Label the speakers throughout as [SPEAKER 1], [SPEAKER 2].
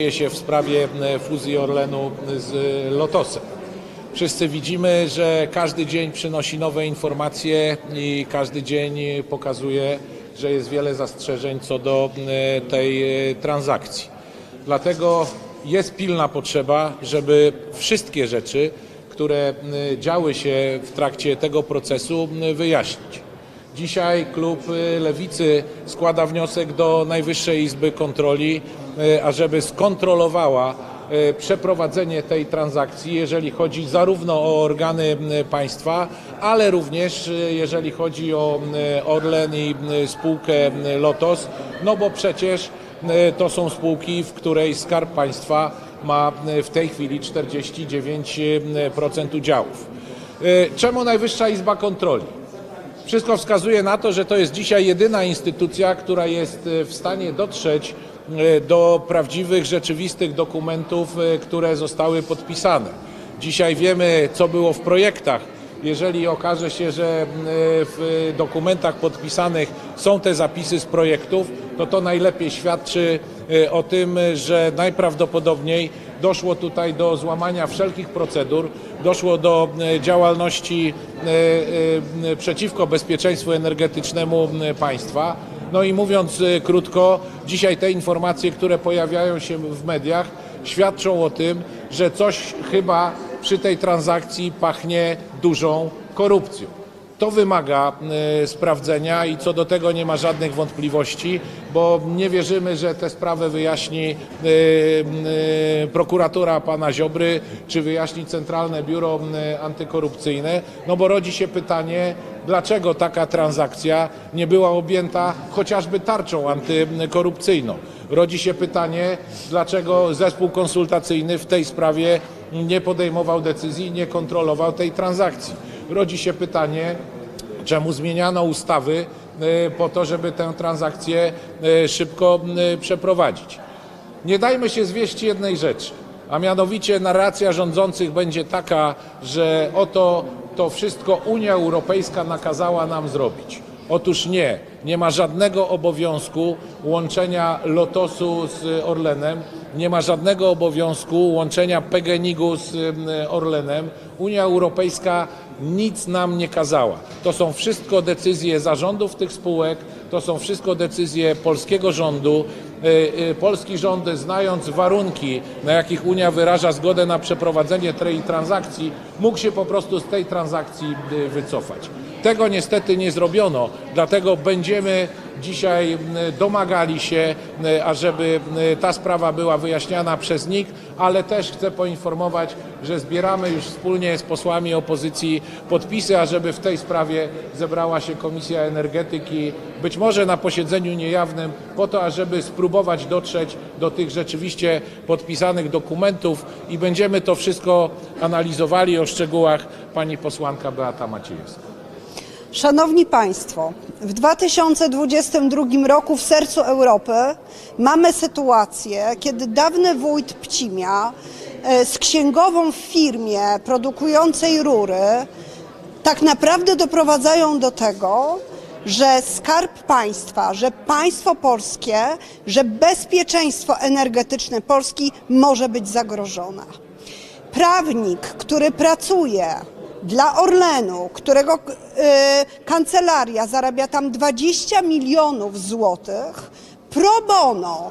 [SPEAKER 1] dzieje się w sprawie e, fuzji Orlenu z Lotosem. Wszyscy widzimy, że każdy dzień przynosi nowe informacje i każdy dzień pokazuje, że jest wiele zastrzeżeń co do e, tej e, transakcji. Dlatego jest pilna potrzeba, żeby wszystkie rzeczy, które działy się w trakcie tego procesu, wyjaśnić. Dzisiaj klub y, Lewicy składa wniosek do Najwyższej Izby Kontroli, y, ażeby skontrolowała y, przeprowadzenie tej transakcji, jeżeli chodzi zarówno o organy państwa, ale również jeżeli chodzi o Orlen i spółkę Lotos, no bo przecież to są spółki, w której Skarb Państwa ma w tej chwili 49% udziałów. Czemu Najwyższa Izba Kontroli? Wszystko wskazuje na to, że to jest dzisiaj jedyna instytucja, która jest e, w stanie dotrzeć e, do prawdziwych, rzeczywistych dokumentów, e, które zostały podpisane. Dzisiaj wiemy, co było w projektach. Jeżeli okaże się, że m, w dokumentach podpisanych są te zapisy z projektów, to to najlepiej świadczy e, o tym, że najprawdopodobniej doszło tutaj do złamania wszelkich procedur, doszło do e, działalności e, e, przeciwko bezpieczeństwu energetycznemu e, państwa. No i mówiąc e, krótko, dzisiaj te informacje, które pojawiają się w mediach, świadczą o tym, że coś chyba przy tej transakcji pachnie dużą korupcją. To wymaga e, sprawdzenia i co do tego nie ma żadnych wątpliwości, bo nie wierzymy, że tę sprawę wyjaśni e, e, prokuratura pana Ziobry, czy wyjaśni Centralne Biuro e, Antykorupcyjne, no bo rodzi się pytanie, dlaczego taka transakcja nie była objęta chociażby tarczą antykorupcyjną. Rodzi się pytanie, dlaczego zespół konsultacyjny w tej sprawie nie podejmował decyzji, nie kontrolował tej transakcji. Rodzi się pytanie, czemu zmieniano ustawy e, po to, żeby tę transakcję e, szybko e, przeprowadzić. Nie dajmy się zwieść jednej rzeczy, a mianowicie narracja rządzących będzie taka, że oto to wszystko Unia Europejska nakazała nam zrobić. Otóż nie, nie ma żadnego obowiązku łączenia Lotosu z Orlenem, nie ma żadnego obowiązku łączenia PGNiG-u z em, Orlenem. Unia Europejska nic nam nie kazała. To są wszystko decyzje zarządów tych spółek, to są wszystko decyzje polskiego rządu. E, Polski rząd, znając warunki, na jakich Unia wyraża zgodę na przeprowadzenie tej transakcji, mógł się po prostu z tej transakcji wycofać. Tego niestety nie zrobiono, dlatego będziemy dzisiaj domagali się, ażeby ta sprawa była wyjaśniana przez NIK, ale też chcę poinformować, że zbieramy już wspólnie z posłami opozycji podpisy, ażeby w tej sprawie zebrała się Komisja Energetyki, być może na posiedzeniu niejawnym, po to, ażeby spróbować dotrzeć do tych rzeczywiście podpisanych dokumentów i będziemy to wszystko analizowali o szczegółach pani posłanka Beata Maciejewska.
[SPEAKER 2] Szanowni Państwo, w 2022 roku w sercu Europy mamy sytuację, kiedy dawny wójt Pcimia e, z księgową w firmie produkującej rury tak naprawdę doprowadzają do tego, że skarb państwa, że państwo polskie, że bezpieczeństwo energetyczne Polski może być zagrożone. Prawnik, który pracuje dla Orlenu, którego e, kancelaria zarabia tam 20 milionów złotych, pro bono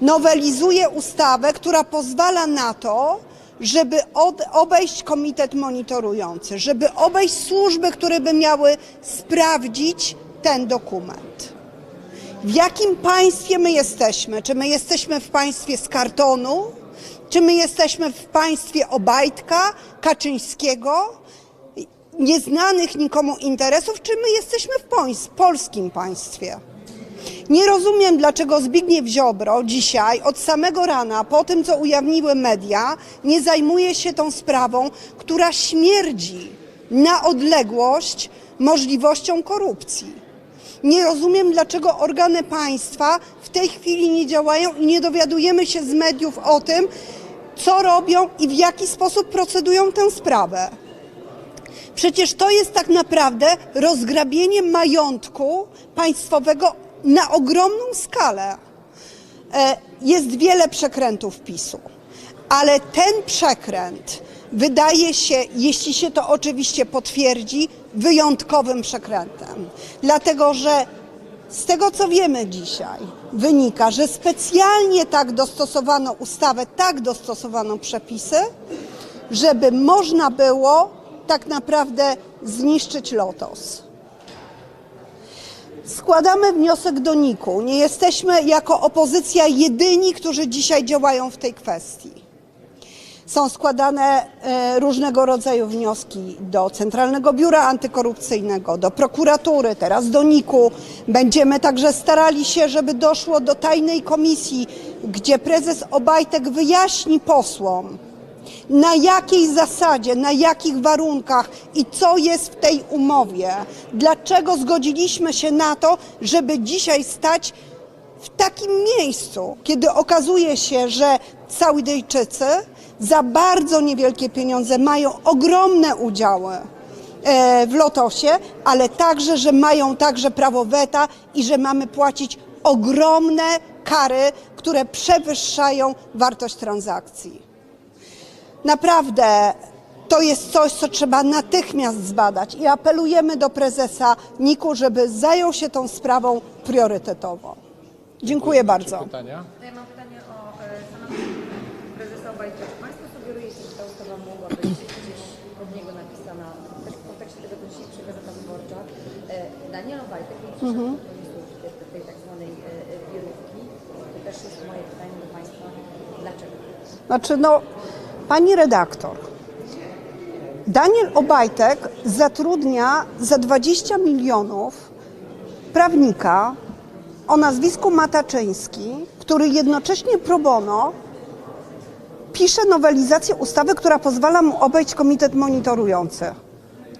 [SPEAKER 2] nowelizuje ustawę, która pozwala na to, żeby obejść komitet monitorujący, żeby obejść służby, które by miały sprawdzić ten dokument. W jakim państwie my jesteśmy? Czy my jesteśmy w państwie z kartonu? Czy my jesteśmy w państwie Obajtka, Kaczyńskiego, nieznanych nikomu interesów? Czy my jesteśmy w polskim państwie? Nie rozumiem, dlaczego Zbigniew Ziobro dzisiaj od samego rana, po tym co ujawniły media, nie zajmuje się tą sprawą, która śmierdzi na odległość możliwością korupcji. Nie rozumiem, dlaczego organy państwa w tej chwili nie działają i nie dowiadujemy się z mediów o tym, co robią i w jaki sposób procedują tę sprawę. Przecież to jest tak naprawdę rozgrabienie majątku państwowego na ogromną skalę. E, jest wiele przekrętów PiSu, ale ten przekręt wydaje się, jeśli się to oczywiście potwierdzi, wyjątkowym przekrętem. Dlatego, że z tego co wiemy dzisiaj, wynika, że specjalnie tak dostosowano ustawę, tak dostosowano przepisy, żeby można było tak naprawdę zniszczyć Lotos. Składamy wniosek do NIK-u. Nie jesteśmy jako opozycja jedyni, którzy dzisiaj działają w tej kwestii. Są składane e, różnego rodzaju wnioski do Centralnego Biura Antykorupcyjnego, do prokuratury, teraz do NIK-u. Będziemy także starali się, żeby doszło do tajnej komisji, gdzie prezes Obajtek wyjaśni posłom, na jakiej zasadzie, na jakich warunkach i co jest w tej umowie. Dlaczego zgodziliśmy się na to, żeby dzisiaj stać w takim miejscu, kiedy okazuje się, że Saudyjczycy za bardzo niewielkie pieniądze mają ogromne udziały e, w Lotosie, ale także, że mają także prawo weta i że mamy płacić ogromne kary, które przewyższają wartość transakcji. Naprawdę to jest coś, co trzeba natychmiast zbadać i apelujemy do prezesa NIK-u, żeby zajął się tą sprawą priorytetowo. Dziękuję bardzo.
[SPEAKER 1] Pytania?
[SPEAKER 3] Ja mam pytanie o e, samego prezesa Obajtka. Czy Państwo sugerujecie, że ta ustawa mogła być gdzieś od niego napisana, też w kontekście tego, co dzisiaj przy Gazeta Wyborcza. E, Daniel Obajtek nie przyszedł do pomysłu tej, tak zwanej e, wirówki. To też jest moje pytanie do Państwa. Dlaczego?
[SPEAKER 2] Znaczy, no, pani redaktor, Daniel Obajtek zatrudnia za 20 milionów prawnika o nazwisku Mataczyński, który jednocześnie pro bono pisze nowelizację ustawy, która pozwala mu obejść komitet monitorujący.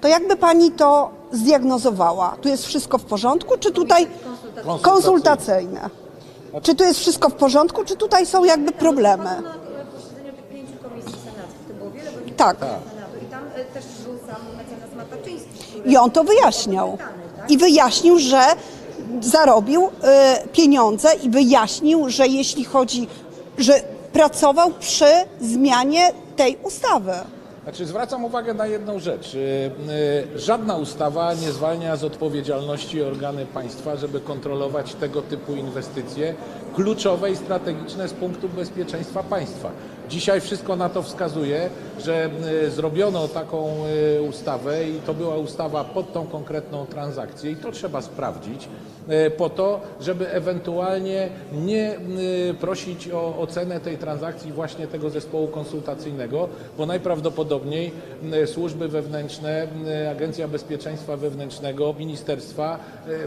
[SPEAKER 2] To jakby pani to zdiagnozowała? Tu jest wszystko w porządku, czy tutaj
[SPEAKER 3] Konsultacyjne.
[SPEAKER 2] konsultacyjne? Czy tu jest wszystko w porządku, czy tutaj są jakby problemy?
[SPEAKER 3] Na e, posiedzeniu tych pięciu komisji senackich to było wiele godzin
[SPEAKER 2] Tak.
[SPEAKER 3] Senatu i tam e, też był sam mecenas Mataczyński.
[SPEAKER 2] I on to wyjaśniał.
[SPEAKER 3] Tak?
[SPEAKER 2] I wyjaśnił, że zarobił e, pieniądze i wyjaśnił, że jeśli chodzi, że pracował przy zmianie tej ustawy.
[SPEAKER 1] Znaczy, zwracam uwagę na jedną rzecz. Y, Żadna ustawa nie zwalnia z odpowiedzialności organy państwa, żeby kontrolować tego typu inwestycje kluczowe i strategiczne z punktu bezpieczeństwa państwa. Dzisiaj wszystko na to wskazuje, że zrobiono taką y, ustawę i to była ustawa pod tą konkretną transakcję i to trzeba sprawdzić y, po to, żeby ewentualnie nie y, prosić o ocenę tej transakcji właśnie tego zespołu konsultacyjnego, bo najprawdopodobniej służby wewnętrzne, Agencja Bezpieczeństwa Wewnętrznego, ministerstwa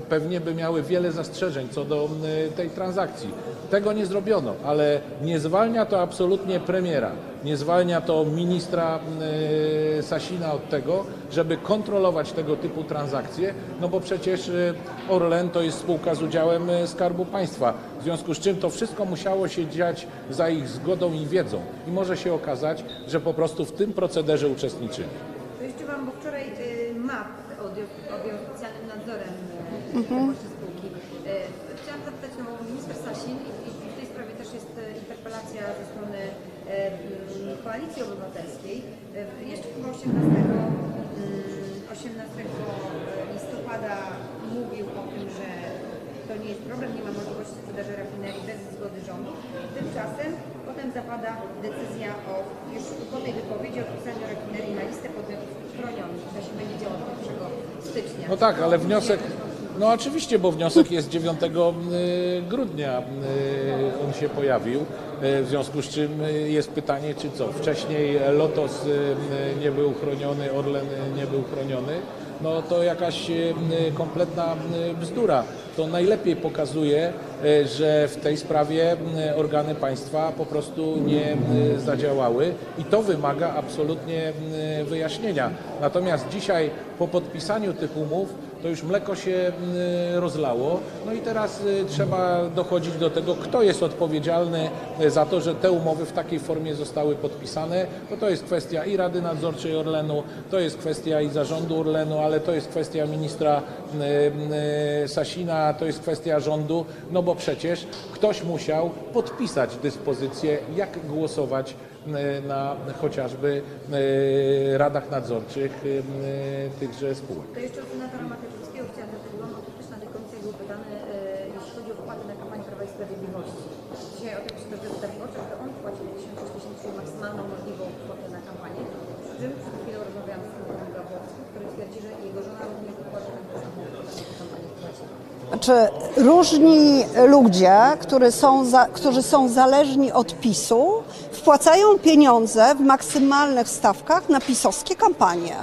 [SPEAKER 1] pewnie by miały wiele zastrzeżeń co do tej transakcji. Tego nie zrobiono, ale nie zwalnia to absolutnie premiera, nie zwalnia to ministra y, Sasina od tego, żeby kontrolować tego typu transakcje, no bo przecież y, Orlen to jest spółka z udziałem y, Skarbu Państwa, w związku z czym to wszystko musiało się dziać za ich zgodą i wiedzą i może się okazać, że po prostu w tym procederze uczestniczyli.
[SPEAKER 3] To jeszcze Wam, bo wczoraj y, MAP objął specjalnym nadzorem y, mhm. spółki. Y, chciałam zapytać, no bo minister Sasin i, i w tej sprawie też jest y, interpelacja ze strony y, y, Koalicji Obywatelskiej. Y, jeszcze chyba 18, y, 18 listopada mówił o tym, że to nie jest problem, nie ma możliwości sprzedaży rafinerii bez zgody rządu. Tymczasem potem zapada decyzja o już po tej wypowiedzi o wpisaniu rafinerii na listę podmiotów chronionych. To się będzie działo od 1 stycznia.
[SPEAKER 1] No tak, ale wniosek, no oczywiście, bo wniosek jest 9 y, grudnia, y, on się pojawił, y, w związku z czym jest pytanie, czy co, wcześniej Lotos nie był chroniony, Orlen nie był chroniony, no to jakaś kompletna bzdura. To najlepiej pokazuje, że w tej sprawie organy państwa po prostu nie zadziałały i to wymaga absolutnie wyjaśnienia. Natomiast dzisiaj po podpisaniu tych umów to już mleko się y, rozlało. No i teraz y, trzeba dochodzić do tego, kto jest odpowiedzialny y, za to, że te umowy w takiej formie zostały podpisane. Bo to jest kwestia i Rady Nadzorczej Orlenu, to jest kwestia i zarządu Orlenu, ale to jest kwestia ministra y, Sasina, to jest kwestia rządu, no bo przecież ktoś musiał podpisać dyspozycję, jak głosować na chociażby radach nadzorczych tychże spółek.
[SPEAKER 3] To jeszcze od senatora Matyszewskiego chciałam zapytać, bo on też na tej komisji był pytany, e, jeśli chodzi o wpłaty na kampanię Prawa i Sprawiedliwości. Dzisiaj o tym czyta prezydent Wyborczak, że on wpłacił 1006 tysięcy maksymalną możliwą kwotę na kampanię. Przy czym przed chwilą rozmawiałam z senatorem Grabowskim, który twierdzi, że jego żona również wykłada taką samą kwotę na tę kampanię wpłaciła.
[SPEAKER 2] Czy różni ludzie, którzy są, za, którzy są zależni od PiSu, wpłacają pieniądze w maksymalnych stawkach na pisowskie kampanie.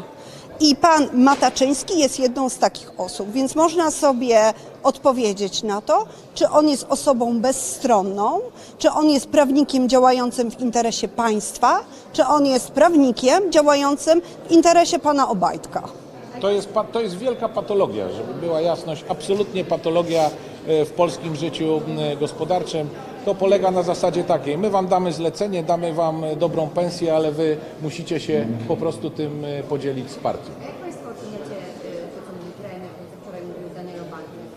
[SPEAKER 2] I pan Mataczyński jest jedną z takich osób, więc można sobie odpowiedzieć na to, czy on jest osobą bezstronną, czy on jest prawnikiem działającym w interesie państwa, czy on jest prawnikiem działającym w interesie pana Obajtka.
[SPEAKER 1] To jest, to jest wielka patologia, żeby była jasność, absolutnie patologia e, w polskim życiu gospodarczym. To polega na zasadzie takiej, my wam damy zlecenie, damy wam dobrą pensję, ale wy musicie się po prostu tym e, podzielić z partią.
[SPEAKER 3] A jak Państwo oceniacie y, to, co mówi premier, to co wczoraj mówił Daniel Obajtek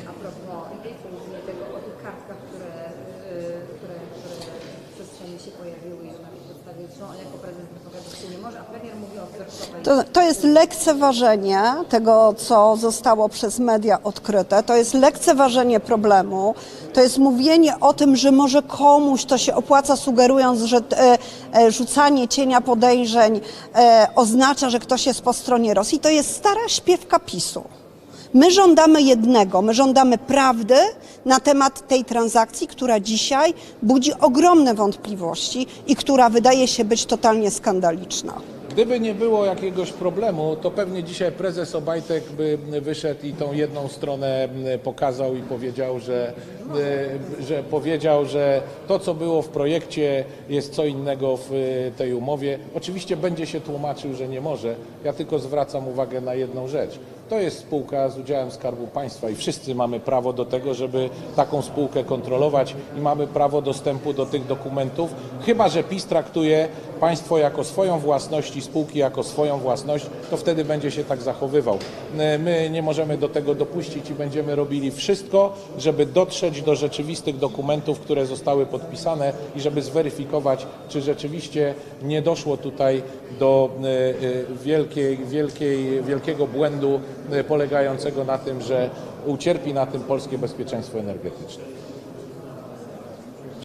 [SPEAKER 3] y, a propos i tej funkcji, i tego o tych kartkach, które, y, które, które w przestrzeni się pojawiły i że na tej podstawie zresztą on jako prezes wypowiadać się nie może, a premier mówi o wzorcowej
[SPEAKER 2] To, to jest lekceważenie tego, co zostało przez media odkryte. To jest lekceważenie problemu. To jest mówienie o tym, że może komuś to się opłaca, sugerując, że e, e, rzucanie cienia podejrzeń e, oznacza, że ktoś jest po stronie Rosji. To jest stara śpiewka PiSu. My żądamy jednego, my żądamy prawdy na temat tej transakcji, która dzisiaj budzi ogromne wątpliwości i która wydaje się być totalnie skandaliczna.
[SPEAKER 1] Gdyby nie było jakiegoś problemu, to pewnie dzisiaj prezes Obajtek by wyszedł i tą jedną stronę m, pokazał i powiedział, że, y, że powiedział, że to, co było w projekcie, jest co innego w y, tej umowie. Oczywiście będzie się tłumaczył, że nie może. Ja tylko zwracam uwagę na jedną rzecz. To jest spółka z udziałem Skarbu Państwa i wszyscy mamy prawo do tego, żeby taką spółkę kontrolować i mamy prawo dostępu do tych dokumentów, chyba że PiS traktuje państwo jako swoją własność i spółki jako swoją własność, to wtedy będzie się tak zachowywał. E, My nie możemy do tego dopuścić i będziemy robili wszystko, żeby dotrzeć do rzeczywistych dokumentów, które zostały podpisane i żeby zweryfikować, czy rzeczywiście nie doszło tutaj do e, e, wielkiej, wielkiej, wielkiego błędu polegającego na tym, że ucierpi na tym polskie bezpieczeństwo energetyczne.